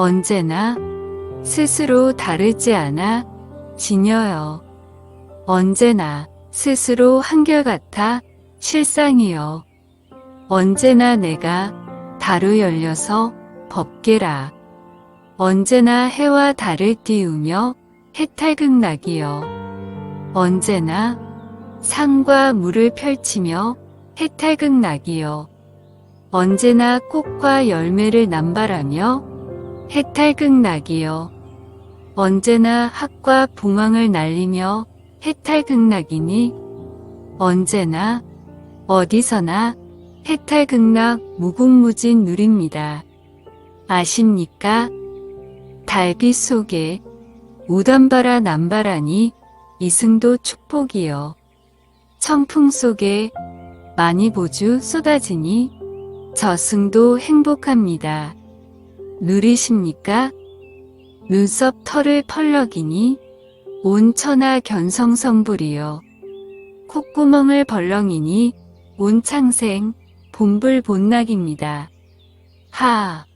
언제나 스스로 다르지 않아 지녀요. 언제나 스스로 한결같아 실상이요. 언제나 내가 다루 열려서 법계라. 언제나 해와 달을 띄우며 해탈극락이요. 언제나 산과 물을 펼치며 해탈극락이요. 언제나 꽃과 열매를 남발하며 해탈극락이요. 언제나 학과 봉황을 날리며 해탈극락이니 언제나 어디서나 해탈극락 무궁무진 누립니다. 아십니까? 달빛 속에 우담바라 남바라니 이승도 축복이요. 청풍 속에 많이 보주 쏟아지니 저승도 행복합니다. 누리십니까? 눈썹 털을 펄럭이니 온 천하 견성성불이요. 콧구멍을 벌렁이니 온 창생 본불본낙입니다. 하.